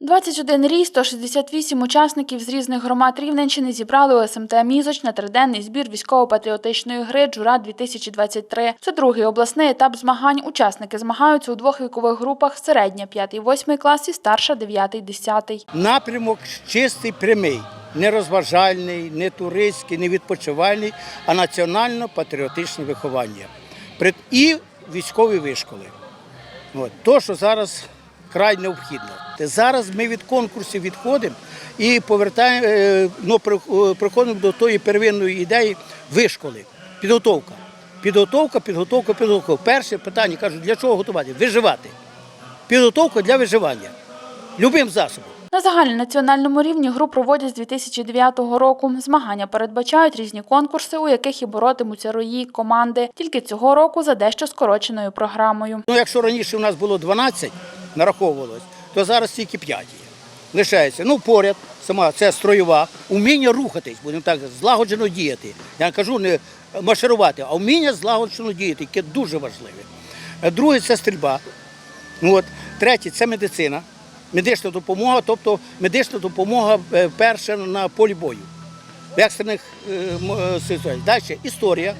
21 рій, 168 учасників з різних громад Рівненщини зібрали у СМТ «Мізоч» на триденний збір військово-патріотичної гри «Джура-2023». Це другий обласний етап змагань. Учасники змагаються у двох вікових групах – середня 5-8 клас і старша 9-10. Напрямок чистий, прямий, не розважальний, не туристський, не відпочивальний, а національно-патріотичне виховання. І військові вишколи. То, що зараз край необхідно. Зараз ми від конкурсів відходимо і повертаємо, е, ну, е, приходимо до тої первинної ідеї вишколи. Підготовка. Підготовка, підготовка, підготовка. Перше питання кажуть, для чого готувати? Виживати. Підготовка для виживання. Любим засобом. На загальнонаціональному рівні гру проводять з 2009 року. Змагання передбачають різні конкурси, у яких і боротимуться рої, команди. Тільки цього року за дещо скороченою програмою. Ну, якщо раніше у нас було 12, нараховувалось, то зараз тільки 5 є. Лишається. Ну, поряд, сама це строєва, уміння рухатись, будемо так, злагоджено діяти. Я не кажу не марширувати, а вміння злагоджено діяти, яке дуже важливе. Е, Друге це стрільба. Ну, От. Третє це медицина. Медична допомога, тобто медична допомога е, перша на полі бою. В екстрених е, ситуаціях. Далі історія.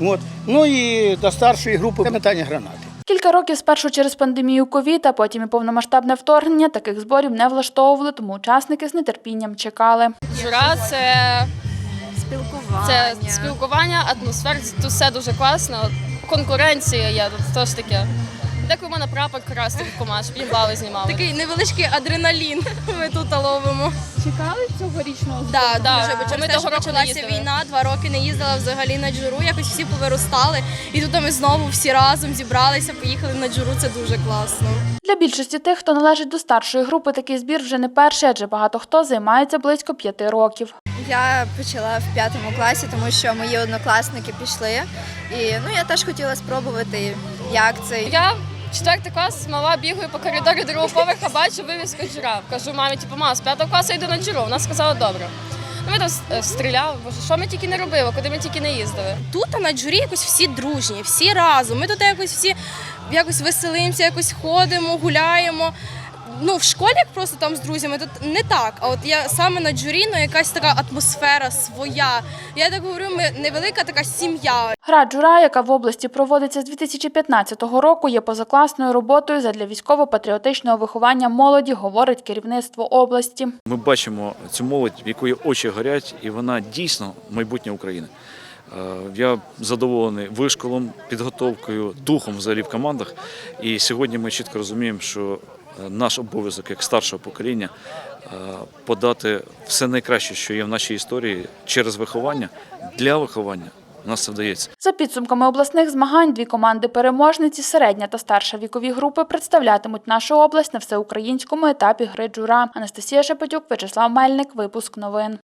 От. Ну і до старшої групи метання гранати. Кілька років спершу через пандемію ковід, а потім і повномасштабне вторгнення таких зборів не влаштовували, тому учасники з нетерпінням чекали. Жура це, Спілкування. це спілкування, атмосфера, тут все дуже класно. Конкуренція є, тут ж таке. Деколи можна прапор красти в команд, щоб їх бали знімали. Такий невеличкий адреналін ми тут ловимо. Чекали цьогорічного Да, Да. дуже, бо Ми через те, того що року не почалася їздили. війна, два роки не їздила взагалі на джуру, якось всі повиростали. І тут ми знову всі разом зібралися, поїхали на джуру. Це дуже класно. Для більшості тих, хто належить до старшої групи, такий збір вже не перший, адже багато хто займається близько п'яти років. Я почала в п'ятому класі, тому що мої однокласники пішли. І ну я теж хотіла спробувати, як це. Я четвертий клас, мала бігаю по коридорі другого поверха, бачу вивізку джура. Кажу мамі, типу, мама, з п'ятого класу йду на джуру. Вона сказала, добре. Ну, ми там е, стріляли, боже, що ми тільки не робили, куди ми тільки не їздили. Тут на джурі якось всі дружні, всі разом. Ми тут якось всі якось веселимося, якось ходимо, гуляємо. Ну, в школі як просто там з друзями, тут не так. А от я саме на джурі, ну якась така атмосфера своя. Я так говорю, ми невелика така сім'я. Гра джура, яка в області проводиться з 2015 року, є позакласною роботою задля військово-патріотичного виховання молоді, говорить керівництво області. Ми бачимо цю молодь, в якої очі горять, і вона дійсно майбутнє України. Е, Я задоволений вишколом, підготовкою, духом взагалі в командах. І сьогодні ми чітко розуміємо, що наш обов'язок як старшого покоління е, подати все найкраще, що є в нашій історії через виховання для виховання. У нас це вдається. За підсумками обласних змагань, дві команди-переможниці, середня та старша вікові групи представлятимуть нашу область на всеукраїнському етапі гри джура. Анастасія Шепетюк, Вячеслав Мельник, випуск новин.